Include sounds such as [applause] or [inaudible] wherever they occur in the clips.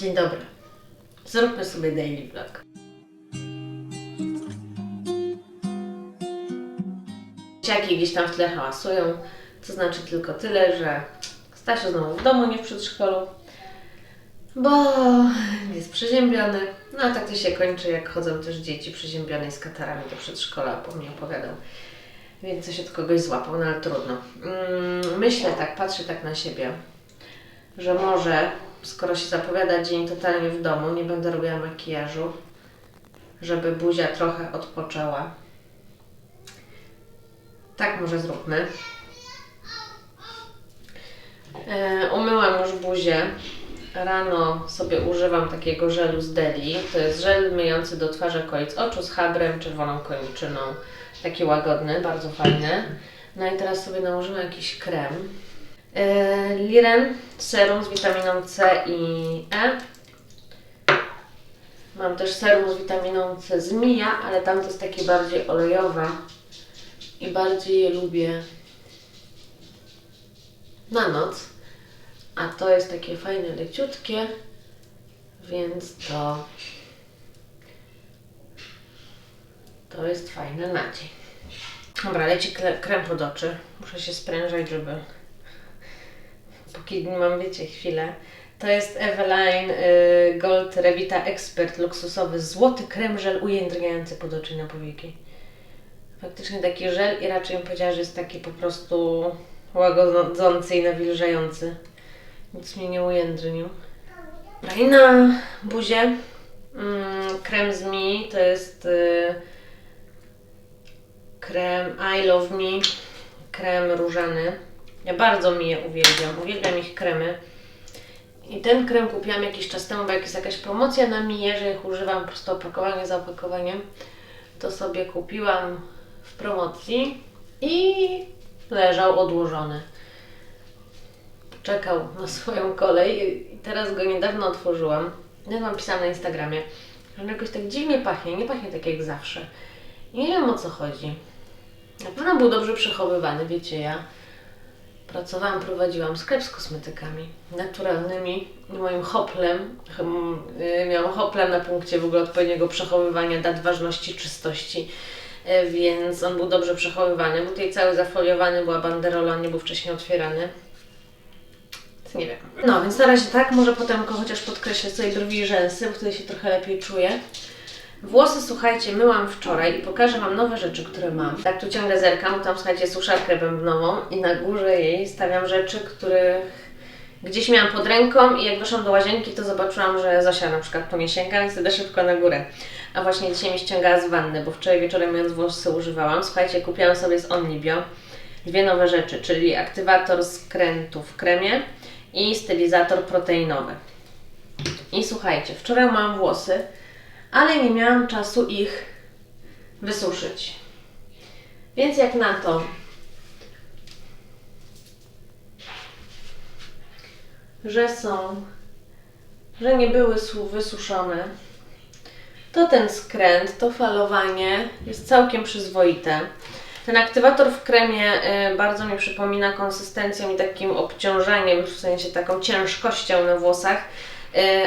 Dzień dobry. Zróbmy sobie daily vlog. Dzieciaki gdzieś tam w tle hałasują, to znaczy tylko tyle, że Stasiu znowu w domu, nie w przedszkolu, bo jest przeziębiony. No a tak to się kończy, jak chodzą też dzieci przeziębione z katarami do przedszkola, bo mnie opowiadał. Więc coś od kogoś złapał, no ale trudno. Mm, Myślę tak, patrzę tak na siebie, że może, skoro się zapowiada dzień totalnie w domu, nie będę robiła makijażu, żeby buzia trochę odpoczęła. Tak może zróbmy. E, umyłam już buzię. Rano sobie używam takiego żelu z Deli. To jest żel myjący do twarzy okolic oczu z habrem, czerwoną koniczyną. Taki łagodny, bardzo fajny. No i teraz sobie nałożymy jakiś krem. E, Liren serum z witaminą C i E. Mam też serum z witaminą C z Mija, ale tam to jest takie bardziej olejowe i bardziej je lubię na noc. A to jest takie fajne, leciutkie, więc to to jest fajne na dzień. Dobra, leci krem pod oczy. Muszę się sprężać, żeby póki mam, wiecie, chwilę. To jest Eveline y, Gold Revita Expert luksusowy złoty krem żel ujędrniający pod oczy i na powieki. Faktycznie taki żel i raczej bym powiedziała, że jest taki po prostu łagodzący i nawilżający. Nic mnie nie ujędrnił. I na buzię mm, krem z Mi to jest y, krem I Love Me, krem różany. Ja bardzo mi je uwielbiam, uwielbiam ich kremy. I ten krem kupiłam jakiś czas temu, bo jak jest jakaś promocja na Miję, że ich używam po prostu opakowanie za opakowaniem, to sobie kupiłam w promocji i leżał odłożony. Czekał na swoją kolej i teraz go niedawno otworzyłam. Ja mam pisałam na Instagramie, że on jakoś tak dziwnie pachnie, nie pachnie tak jak zawsze. I nie wiem o co chodzi. Na pewno był dobrze przechowywany, wiecie, ja pracowałam, prowadziłam sklep z kosmetykami naturalnymi moim hoplem, chem- y, miałam hopla na punkcie w ogóle odpowiedniego przechowywania dat ważności, czystości, y, więc on był dobrze przechowywany. Był tutaj cały zafoliowany, była banderola, nie był wcześniej otwierany. Nie wiem. No, więc na razie tak, może potem chociaż podkreślę sobie brwi i rzęsy, bo wtedy się trochę lepiej czuję. Włosy, słuchajcie, myłam wczoraj i pokażę Wam nowe rzeczy, które mam. Tak tu ciągle zerkam, tam słuchajcie, suszarkę bębnową i na górze jej stawiam rzeczy, których gdzieś miałam pod ręką i jak wyszłam do łazienki, to zobaczyłam, że Zosia na przykład po nie sięga, więc idę szybko na górę. A właśnie dzisiaj mi ściągała z wanny, bo wczoraj wieczorem myjąc włosy używałam. Słuchajcie, kupiłam sobie z Onlibio dwie nowe rzeczy, czyli aktywator skrętu w kremie i stylizator proteinowy. I słuchajcie, wczoraj mam włosy, ale nie miałam czasu ich wysuszyć. Więc jak na to, że są, że nie były su- wysuszone, to ten skręt, to falowanie jest całkiem przyzwoite. Ten aktywator w kremie y, bardzo mi przypomina konsystencją i takim obciążeniem, w sensie taką ciężkością na włosach,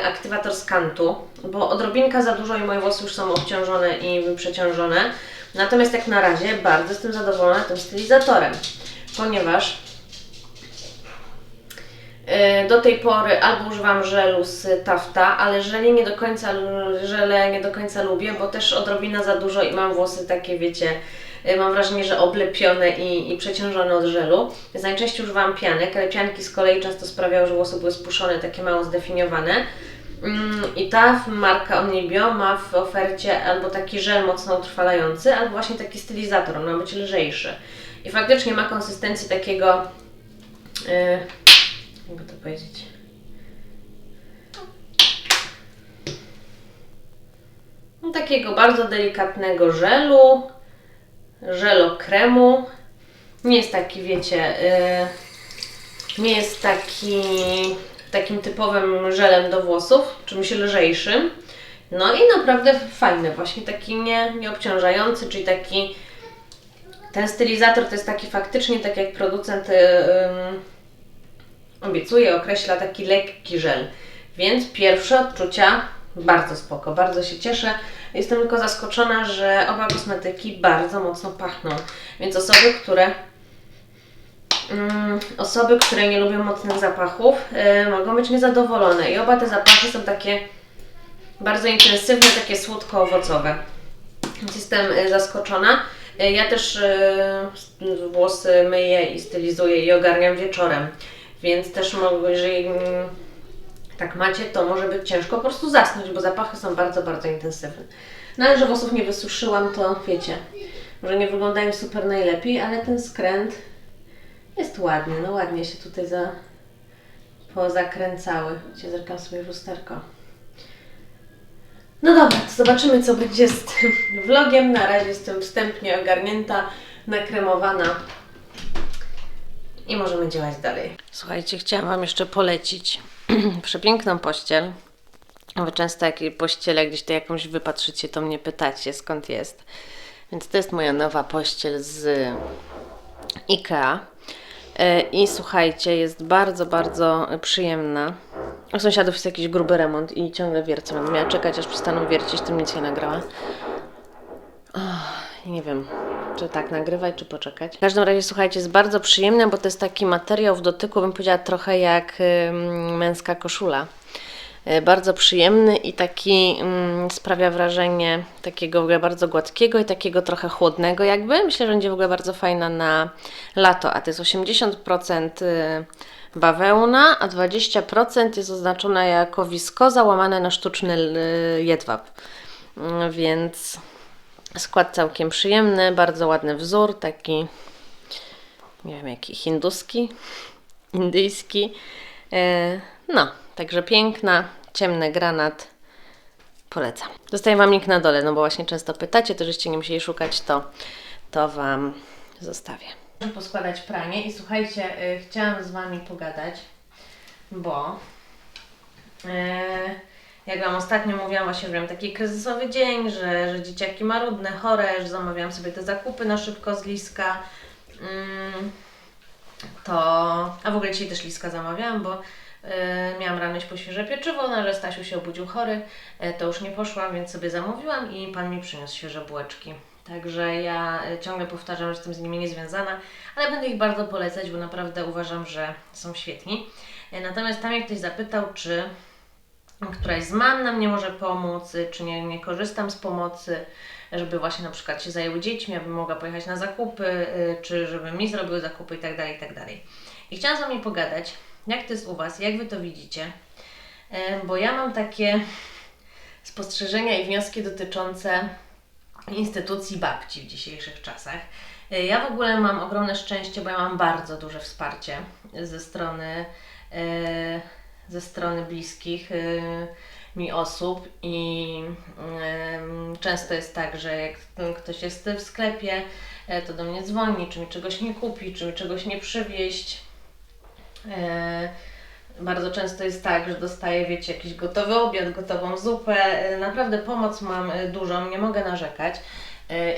aktywator z kantu, bo odrobinka za dużo i moje włosy już są obciążone i przeciążone. Natomiast jak na razie bardzo jestem zadowolona tym stylizatorem, ponieważ y, do tej pory albo używam żelu z Tafta, ale żeli nie do końca, żele nie do końca lubię, bo też odrobina za dużo i mam włosy takie, wiecie, y, mam wrażenie, że oblepione i, i przeciążone od żelu. Więc najczęściej używam pianek, ale pianki z kolei często sprawiały, że włosy były spuszczone, takie mało zdefiniowane. Mm, I ta marka Onlibio ma w ofercie albo taki żel mocno utrwalający, albo właśnie taki stylizator, on ma być lżejszy. I faktycznie ma konsystencję takiego, yy, jakby to powiedzieć, no, takiego bardzo delikatnego żelu, żelo kremu. Nie jest taki, wiecie, yy, nie jest taki takim typowym żelem do włosów, czymś lżejszym. No i naprawdę fajny, właśnie taki nie, nieobciążający, czyli taki ten stylizator to jest taki faktycznie, tak jak producent yy, obiecuje, określa taki lekki żel. Więc pierwsze odczucia bardzo spoko, bardzo się cieszę. Jestem tylko zaskoczona, że oba kosmetyki bardzo mocno pachną. Więc osoby, które mm, osoby, które nie lubią mocnych zapachów, y, mogą być niezadowolone. I oba te zapachy są takie bardzo intensywne, takie słodko-owocowe. Więc jestem y, zaskoczona. Y, Ja też y, s- włosy myję i stylizuję i ogarniam wieczorem. Więc też mogę, jeżeli mm, tak macie, to może być ciężko po prostu zasnąć, bo zapachy są bardzo, bardzo intensywne. No ale że włosów nie wysuszyłam, to wiecie, może nie wyglądają super najlepiej, ale ten skręt jest ładny. No ładnie się tutaj za, pozakręcały. Cię zerkam sobie w lusterko. No dobra, to zobaczymy co będzie z tym [laughs] vlogiem. Na razie jestem wstępnie ogarnięta, nakremowana i możemy działać dalej. Słuchajcie, chciałam Wam jeszcze polecić [clears throat] przepiękną pościel. Wy często jak pościele gdzieś to jakąś wypatrzycie, to mnie pytacie skąd jest. Więc to jest moja nowa pościel z IKEA. E, I słuchajcie, jest bardzo, bardzo przyjemna. U sąsiadów jest jakiś gruby remont i ciągle wiercą. Będę miała czekać, aż przestaną wiercić, tym nic nie nagrała. Och, nie wiem, czy tak nagrywać, czy poczekać. W każdym razie, słuchajcie, jest bardzo przyjemna, bo to jest taki materiał w dotyku, bym powiedziała, trochę jak męska koszula. E, Bardzo przyjemny i taki sprawia wrażenie takiego w ogóle bardzo gładkiego i takiego trochę chłodnego jakby. Myślę, że będzie w ogóle bardzo fajna na lato, a to jest 80% y, bawełna, a 20% jest oznaczona jako wiskoza łamane na sztuczny y, jedwab. Więc skład całkiem przyjemny, bardzo ładny wzór, taki nie wiem jaki, hinduski, indyjski. E, No, także piękna, ciemny granat. Polecam. Zostaję Wam link na dole, no bo właśnie często pytacie, to żeście nie musieli szukać, to, to Wam zostawię. Muszę poskładać pranie i słuchajcie, y, chciałam z Wami pogadać, bo y, jak Wam ostatnio mówiłam, właśnie, że miałam taki kryzysowy dzień, że, że dzieciaki marudne, chore, że zamawiałam sobie te zakupy na szybko z Liska. Mm, to, a w ogóle dzisiaj też liska zamawiałam, bo y, miałam rano po świeże pieczywo, no ale Stasiu się obudził chory, y, to już nie poszłam, więc sobie zamówiłam i pan mi przyniósł świeże bułeczki. Także ja y, ciągle powtarzam, że jestem z nimi niezwiązana, ale będę ich bardzo polecać, bo naprawdę uważam, że są świetni. Y, natomiast tam jak ktoś zapytał, czy któraś z mam nam nie może pomóc, y, czy nie, nie korzystam z pomocy, żeby właśnie na przykład się zajęły dziećmi, abym mogła pojechać na zakupy, y, czy żeby mi zrobiły zakupy tak i tak dalej. I chciałam z Wami pogadać, jak to jest u Was, jak Wy to widzicie, Y, bo ja mam takie spostrzeżenia i wnioski dotyczące instytucji babci w dzisiejszych czasach. Ja w ogóle mam ogromne szczęście, bo ja mam bardzo duże wsparcie ze strony, ze strony bliskich y, mi osób i często jest tak, że jak ktoś jest w sklepie, y, to do mnie dzwoni, czy mi czegoś nie kupi, czy mi czegoś nie przywieźć. Y, bardzo często jest tak, że dostaję, wiecie, jakiś gotowy obiad, gotową zupę. Y, Naprawdę pomoc mam dużą, nie mogę narzekać.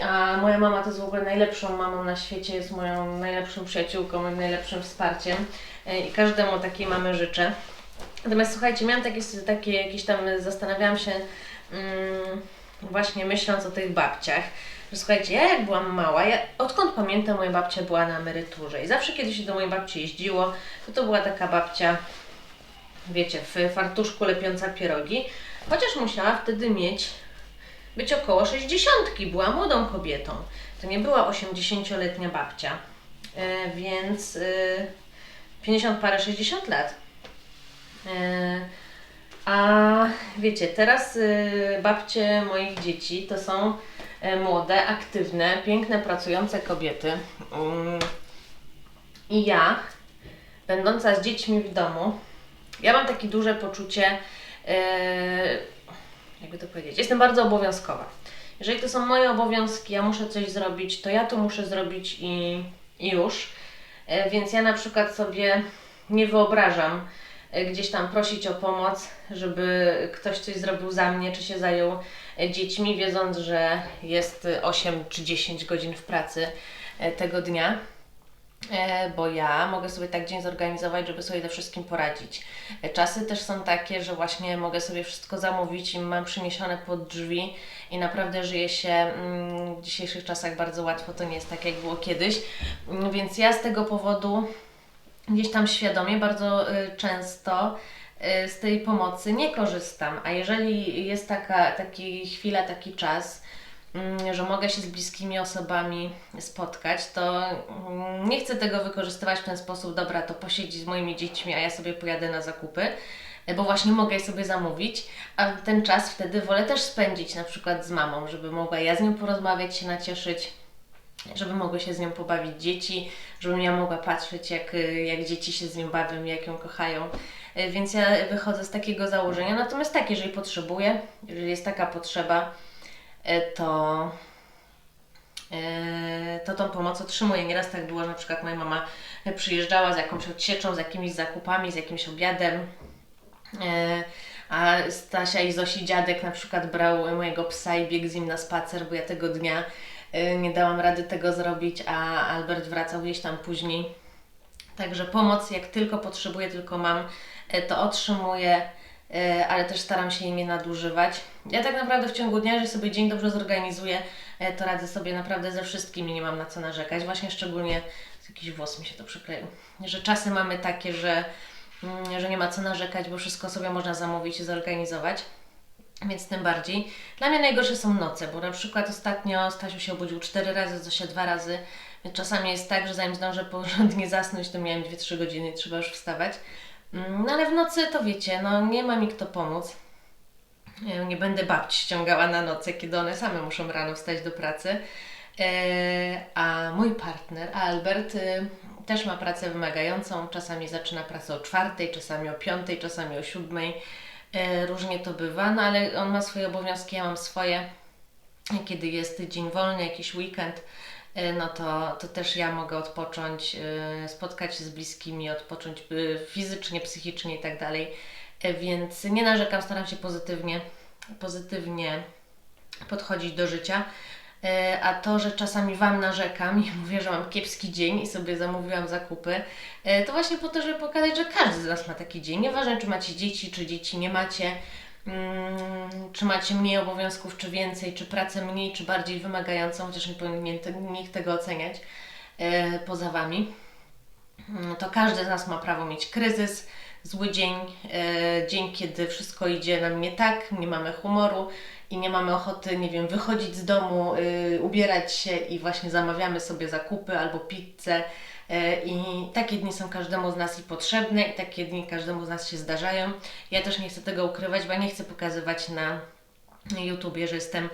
A moja mama to jest w ogóle najlepszą mamą na świecie, jest moją najlepszą przyjaciółką, moim najlepszym wsparciem i każdemu takiej mamy życzę. Natomiast słuchajcie, miałam takie, takie jakieś tam, zastanawiałam się mm, właśnie myśląc o tych babciach, że słuchajcie, ja jak byłam mała, ja odkąd pamiętam moja babcia była na emeryturze i zawsze kiedy się do mojej babci jeździło, to to była taka babcia, wiecie, w fartuszku lepiąca pierogi, chociaż musiała wtedy mieć, być około 60, była młodą kobietą. To nie była 80-letnia babcia, e, więc e, 50 parę, 60 lat. E, A wiecie, teraz y, babcie moich dzieci to są e, młode, aktywne, piękne, pracujące kobiety. Mm. I ja, będąca z dziećmi w domu, ja mam takie duże poczucie, e, jakby to powiedzieć, jestem bardzo obowiązkowa. Jeżeli to są moje obowiązki, ja muszę coś zrobić, to ja to muszę zrobić i, i już. Więc ja na przykład sobie nie wyobrażam gdzieś tam prosić o pomoc, żeby ktoś coś zrobił za mnie, czy się zajął e, dziećmi, wiedząc, że jest e, 8 czy 10 godzin w pracy e, tego dnia. E, bo ja mogę sobie tak dzień zorganizować, żeby sobie ze wszystkim poradzić. E, Czasy też są takie, że właśnie mogę sobie wszystko zamówić i mam przyniesione pod drzwi i naprawdę żyje się mm, w dzisiejszych czasach bardzo łatwo, to nie jest tak jak było kiedyś. Mm, Więc ja z tego powodu gdzieś tam świadomie bardzo y, często y, z tej pomocy nie korzystam, a jeżeli jest taka taki chwila, taki czas, mm, że mogę się z bliskimi osobami spotkać, to mm, nie chcę tego wykorzystywać w ten sposób, dobra, to posiedzi z moimi dziećmi, a ja sobie pojadę na zakupy, bo właśnie mogę je sobie zamówić, a ten czas wtedy wolę też spędzić na przykład z mamą, żeby mogła ja z nią porozmawiać, się nacieszyć, żeby mogły się z nią pobawić dzieci, żebym ja mogła patrzeć, jak, jak dzieci się z nią bawią, jak ją kochają. Y, Więc ja wychodzę z takiego założenia. Natomiast tak, jeżeli potrzebuję, jeżeli jest taka potrzeba, y, to, y, to tą pomoc otrzymuję. Nieraz tak było, że na przykład moja mama przyjeżdżała z jakąś odsieczą, z jakimiś zakupami, z jakimś obiadem. E, A Stasia i Zosi dziadek na przykład brał mojego psa i biegł z nim na spacer, bo ja tego dnia e, nie dałam rady tego zrobić, a Albert wracał gdzieś tam później. Także pomoc, jak tylko potrzebuję, tylko mam, e, to otrzymuję, e, ale też staram się jej nie nadużywać. Ja tak naprawdę w ciągu dnia, jeżeli sobie dzień dobrze zorganizuję, to radzę sobie naprawdę ze wszystkim i nie mam na co narzekać. Właśnie szczególnie, jakiś włos mi się to przykleił, że czasy mamy takie, że, mm, że nie ma co narzekać, bo wszystko sobie można zamówić i zorganizować. Więc tym bardziej. Dla mnie najgorsze są noce, bo na przykład ostatnio Stasiu się obudził cztery razy, Zosia dwa razy. Więc czasami jest tak, że zanim zdążę porządnie [laughs] zasnąć, to miałem 2-3 godziny i trzeba już wstawać. Mm, No ale w nocy to wiecie, no nie ma mi kto pomóc. Nie będę babci ściągała na noce, kiedy one same muszą rano wstać do pracy. E, A mój partner, Albert, y, też ma pracę wymagającą. Czasami zaczyna pracę o czwartej, czasami o piątej, czasami o siódmej. E, Różnie to bywa, no ale on ma swoje obowiązki, ja mam swoje. Kiedy jest dzień wolny, jakiś weekend, e, no to, to też ja mogę odpocząć, e, spotkać się z bliskimi, odpocząć fizycznie, psychicznie i tak dalej. Więc nie narzekam, staram się pozytywnie, pozytywnie podchodzić do życia. E, A to, że czasami Wam narzekam [laughs] i mówię, że mam kiepski dzień i sobie zamówiłam zakupy, e, to właśnie po to, żeby pokazać, że każdy z nas ma taki dzień. Nieważne, czy macie dzieci, czy dzieci nie macie, mm, czy macie mniej obowiązków, czy więcej, czy pracę mniej, czy bardziej wymagającą, chociaż nie powinien nikt tego oceniać e, poza Wami. Mm, To każdy z nas ma prawo mieć kryzys, zły dzień, dzień, kiedy wszystko idzie nam nie tak, nie mamy humoru i nie mamy ochoty, nie wiem, wychodzić z domu, y, ubierać się i właśnie zamawiamy sobie zakupy albo pizzę. E, I takie dni są każdemu z nas i potrzebne, i takie dni każdemu z nas się zdarzają. Ja też nie chcę tego ukrywać, bo nie chcę pokazywać na YouTubie, że jestem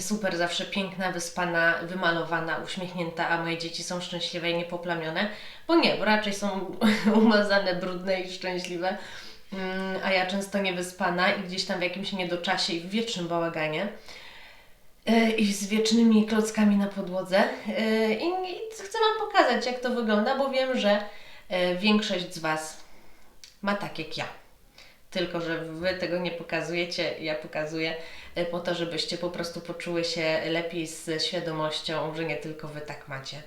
super, zawsze piękna, wyspana, wymalowana, uśmiechnięta, a moje dzieci są szczęśliwe i niepoplamione. Bo nie, bo raczej są [laughs] umazane, brudne i szczęśliwe. Mm, A ja często niewyspana i gdzieś tam w jakimś niedoczasie i w wiecznym bałaganie. E, I z wiecznymi klockami na podłodze. E, I chcę Wam pokazać, jak to wygląda, bo wiem, że e, większość z Was ma tak jak ja. Tylko, że Wy tego nie pokazujecie, ja pokazuję po to, żebyście po prostu poczuły się lepiej z świadomością, że nie tylko Wy tak macie,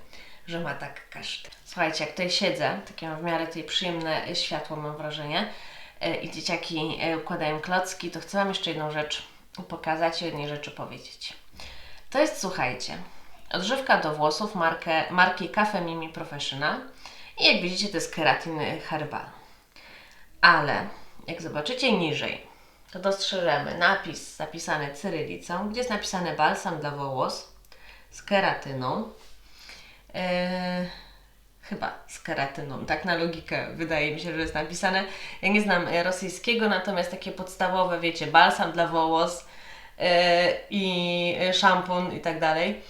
że ma tak każdy. Słuchajcie, jak tutaj siedzę, takie mam w miarę tutaj przyjemne światło mam wrażenie i dzieciaki e, układają klocki, to chcę Wam jeszcze jedną rzecz pokazać jednej rzeczy powiedzieć. To jest, słuchajcie, odżywka do włosów markę, marki Cafe Mimi Professional i jak widzicie to jest keratin herbal. Ale jak zobaczycie niżej, to dostrzeżemy napis zapisany cyrylicą, gdzie jest napisane balsam dla włos z keratyną. Yy, chyba z keratyną, tak na logikę wydaje mi się, że jest napisane. Ja nie znam e, rosyjskiego, natomiast takie podstawowe, wiecie, balsam dla włos yy, i e, szampon i tak dalej,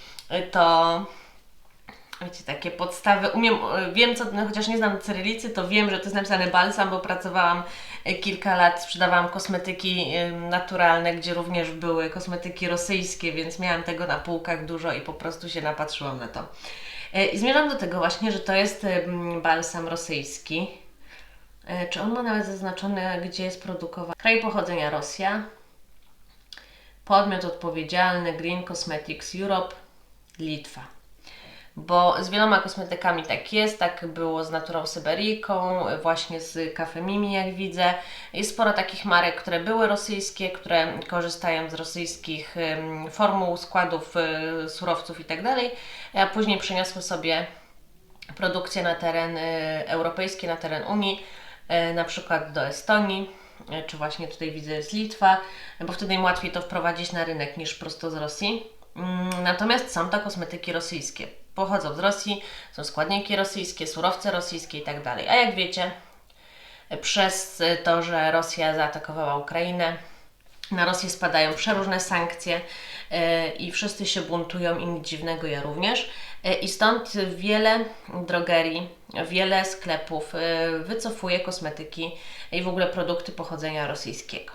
to wiecie, takie podstawy, umiem, e, wiem co, no, chociaż nie znam cyrylicy, to wiem, że to jest napisane balsam, bo pracowałam e, kilka lat, sprzedawałam kosmetyki e, naturalne, gdzie również były kosmetyki rosyjskie, więc miałam tego na półkach dużo i po prostu się napatrzyłam na to. E, I zmierzam do tego właśnie, że to jest balsam rosyjski. E, Czy on ma nawet zaznaczone, gdzie jest produkowany? Kraj pochodzenia Rosja. Podmiot odpowiedzialny Green Cosmetics Europe, Litwa. Bo z wieloma kosmetykami tak jest, tak było z Naturą Syberyjką, właśnie z Cafe Mimi, jak widzę. Jest sporo takich marek, które były rosyjskie, które korzystają z rosyjskich formuł, składów, y, surowców itd., a później przeniosły sobie produkcję na teren y, europejski, na teren Unii, y, na przykład do Estonii, czy właśnie tutaj widzę jest Litwa, bo wtedy im łatwiej to wprowadzić na rynek niż prosto z Rosji. Mm, Natomiast są to kosmetyki rosyjskie. Pochodzą z Rosji, są składniki rosyjskie, surowce rosyjskie i tak dalej. A jak wiecie, przez to, że Rosja zaatakowała Ukrainę, na Rosję spadają przeróżne sankcje e, i wszyscy się buntują i nic dziwnego, ja również. E, I stąd wiele drogerii, wiele sklepów e, wycofuje kosmetyki i w ogóle produkty pochodzenia rosyjskiego.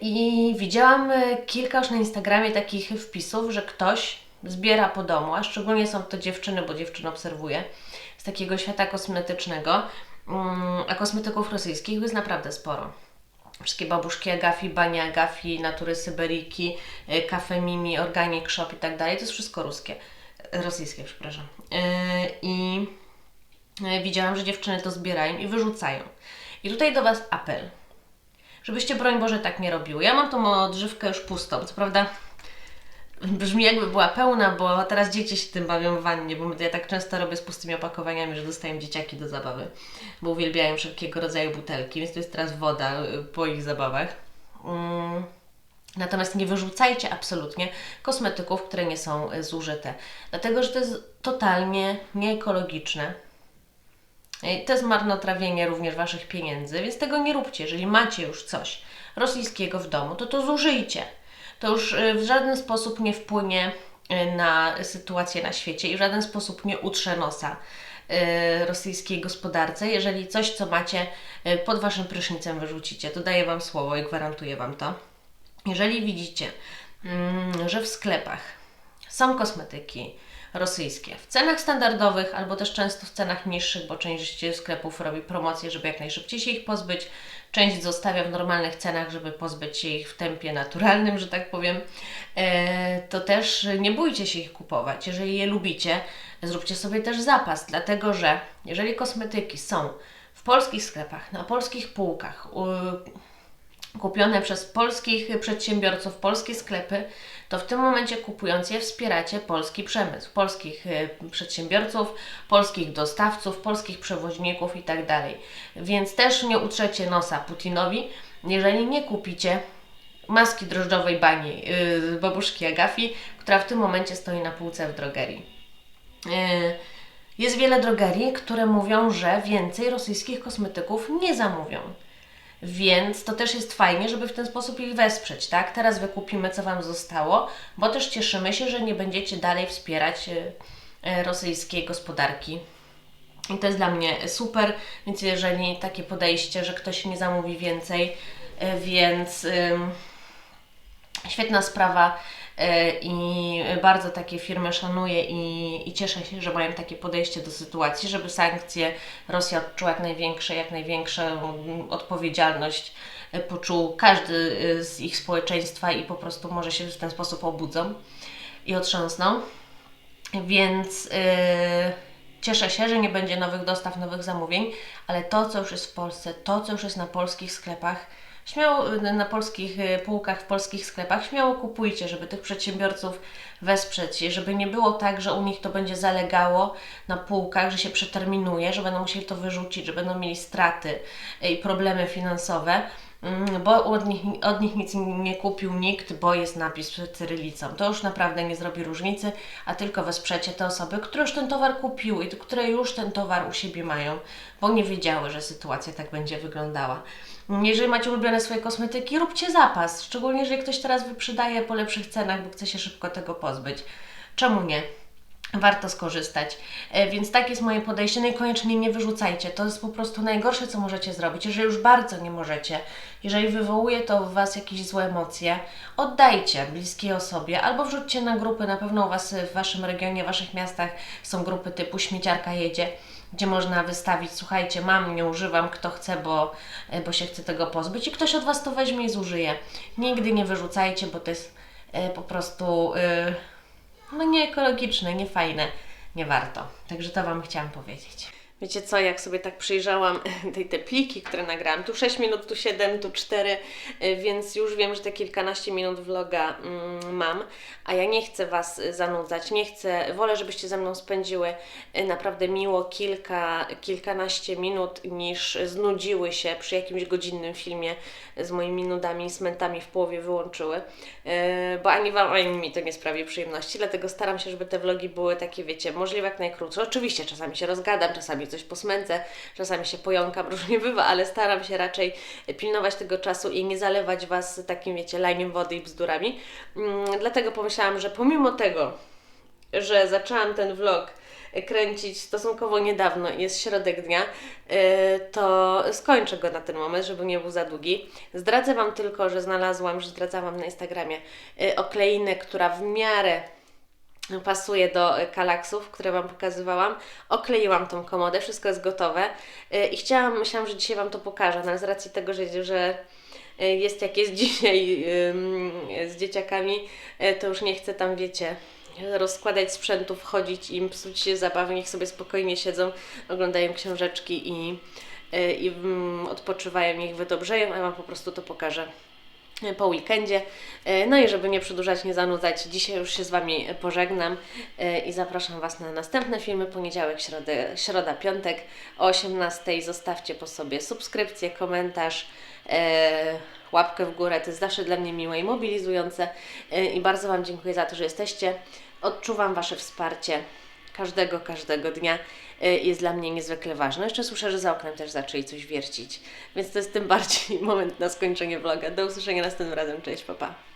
I widziałam kilka już na Instagramie takich wpisów, że ktoś zbiera po domu, a szczególnie są to dziewczyny, bo dziewczyny obserwuję, z takiego świata kosmetycznego, mm, a kosmetyków rosyjskich jest naprawdę sporo. Wszystkie babuszki Agafi, Bania Agafi, Natury Syberyjki, e, Cafe Mimi, Organic Shop i tak dalej, to jest wszystko ruskie, rosyjskie, przepraszam. E, I e, widziałam, że dziewczyny to zbierają i wyrzucają. I tutaj do Was apel żebyście broń Boże tak nie robiły. Ja mam tą odżywkę już pustą, co prawda brzmi jakby była pełna, bo teraz dzieci się tym bawią w wannie, bo ja tak często robię z pustymi opakowaniami, że dostaję dzieciaki do zabawy, bo uwielbiają wszelkiego rodzaju butelki, więc to jest teraz woda y, po ich zabawach. Mm. Natomiast nie wyrzucajcie absolutnie kosmetyków, które nie są y, zużyte, dlatego że to jest totalnie nieekologiczne. I To jest marnotrawienie również Waszych pieniędzy, więc tego nie róbcie. Jeżeli macie już coś rosyjskiego w domu, to to zużyjcie. To już y, w żaden sposób nie wpłynie y, na sytuację na świecie i w żaden sposób nie utrze nosa y, rosyjskiej gospodarce, jeżeli coś, co macie pod Waszym prysznicem wyrzucicie. To daję Wam słowo i gwarantuję Wam to. Jeżeli widzicie, mm, że w sklepach są kosmetyki rosyjskie w cenach standardowych albo też często w cenach niższych, bo część sklepów robi promocje, żeby jak najszybciej się ich pozbyć. Część zostawia w normalnych cenach, żeby pozbyć się ich w tempie naturalnym, że tak powiem. E, to też nie bójcie się ich kupować. Jeżeli je lubicie, zróbcie sobie też zapas, dlatego że jeżeli kosmetyki są w polskich sklepach, na polskich półkach, kupione przez polskich przedsiębiorców, polskie sklepy, to w tym momencie kupując je wspieracie polski przemysł, polskich y, przedsiębiorców, polskich dostawców, polskich przewoźników itd. Więc też nie utrzecie nosa Putinowi, jeżeli nie kupicie maski drożdżowej bani yy, babuszki Agafi, która w tym momencie stoi na półce w drogerii. Yy, Jest wiele drogerii, które mówią, że więcej rosyjskich kosmetyków nie zamówią. Więc to też jest fajnie, żeby w ten sposób ich wesprzeć, tak? Teraz wykupimy, co Wam zostało, bo też cieszymy się, że nie będziecie dalej wspierać y, y, rosyjskiej gospodarki. I to jest dla mnie super, więc jeżeli takie podejście, że ktoś nie zamówi więcej, y, więc świetna sprawa i bardzo takie firmy szanuję i, i cieszę się, że mają takie podejście do sytuacji, żeby sankcje Rosja odczuła jak największe, jak największą mm, odpowiedzialność y, poczuł każdy y, z ich społeczeństwa i po prostu może się w ten sposób obudzą i otrząsną. Więc yy, cieszę się, że nie będzie nowych dostaw, nowych zamówień, ale to, co już jest w Polsce, to, co już jest na polskich sklepach, śmiało na polskich y, półkach, w polskich sklepach, śmiało kupujcie, żeby tych przedsiębiorców wesprzeć, żeby nie było tak, że u nich to będzie zalegało na półkach, że się przeterminuje, że będą musieli to wyrzucić, że będą mieli straty y, i problemy finansowe. Mm, Bo od nich, od nich nic nie kupił nikt, bo jest napis cyrylicą. To już naprawdę nie zrobi różnicy, a tylko wesprzecie te osoby, które już ten towar kupiły i które już ten towar u siebie mają, bo nie wiedziały, że sytuacja tak będzie wyglądała. Jeżeli macie ulubione swoje kosmetyki, róbcie zapas, szczególnie jeżeli ktoś teraz wyprzedaje po lepszych cenach, bo chce się szybko tego pozbyć. Czemu nie? Warto skorzystać. E, Więc takie jest moje podejście. No i koniecznie nie wyrzucajcie. To jest po prostu najgorsze, co możecie zrobić. Jeżeli już bardzo nie możecie, jeżeli wywołuje to w Was jakieś złe emocje, oddajcie bliskiej osobie albo wrzućcie na grupy. Na pewno u Was w Waszym regionie, w Waszych miastach są grupy typu śmieciarka jedzie gdzie można wystawić, słuchajcie, mam, nie używam, kto chce, bo, e, bo się chce tego pozbyć i ktoś od Was to weźmie i zużyje. Nigdy nie wyrzucajcie, bo to jest e, po prostu e, no nieekologiczne, niefajne, nie warto. Także to Wam chciałam powiedzieć. Wiecie co, jak sobie tak przyjrzałam [laughs] tej, te pliki, które nagrałam, tu 6 minut, tu 7, tu 4, y, więc już wiem, że te kilkanaście minut vloga mm, mam, a ja nie chcę Was y, zanudzać, nie chcę, wolę, żebyście ze mną spędziły y, naprawdę miło kilka, kilkanaście minut, niż znudziły się przy jakimś godzinnym filmie z moimi nudami i smętami w połowie wyłączyły, bo ani Wam, ani mi to nie sprawi przyjemności, dlatego staram się, żeby te vlogi były takie, wiecie, możliwe jak najkrótsze. Oczywiście czasami się rozgadam, czasami coś posmęcę, czasami się pojąkam, [laughs] różnie bywa, ale staram się raczej pilnować tego czasu i nie zalewać Was takim, wiecie, lajniem wody i bzdurami. Yy, dlatego pomyślałam, że pomimo tego, że zaczęłam ten vlog kręcić stosunkowo niedawno jest środek dnia, yy, to skończę go na ten moment, żeby nie był za długi. Zdradzę Wam tylko, że znalazłam, że zdradzałam na Instagramie yy, okleinę, która w miarę pasuje do y, kalaksów, które Wam pokazywałam. Okleiłam tą komodę, wszystko jest gotowe yy, i chciałam, myślałam, że dzisiaj Wam to pokażę, ale z racji tego, że, że y, jest jak jest [laughs] dzisiaj z dzieciakami, to już nie chcę tam, wiecie, rozkładać sprzętu, wchodzić im, psuć się zabawy, niech sobie spokojnie siedzą, oglądają książeczki i, i mm, odpoczywają, niech wydobrzeją, a ja Wam po prostu to pokażę po weekendzie. Y, No i żeby nie przedłużać, nie zanudzać, dzisiaj już się z Wami pożegnam y, i zapraszam Was na następne filmy, poniedziałek, środę, środa, piątek o 18. Zostawcie po sobie subskrypcję, komentarz, y, łapkę w górę, to jest zawsze dla mnie miłe i mobilizujące i bardzo Wam dziękuję za to, że jesteście. Odczuwam Wasze wsparcie każdego, każdego dnia jest dla mnie niezwykle ważne. Jeszcze słyszę, że za oknem też zaczęli coś wiercić, więc to jest tym bardziej [laughs] moment na skończenie vloga. Do usłyszenia następnym razem. Cześć, papa. Pa.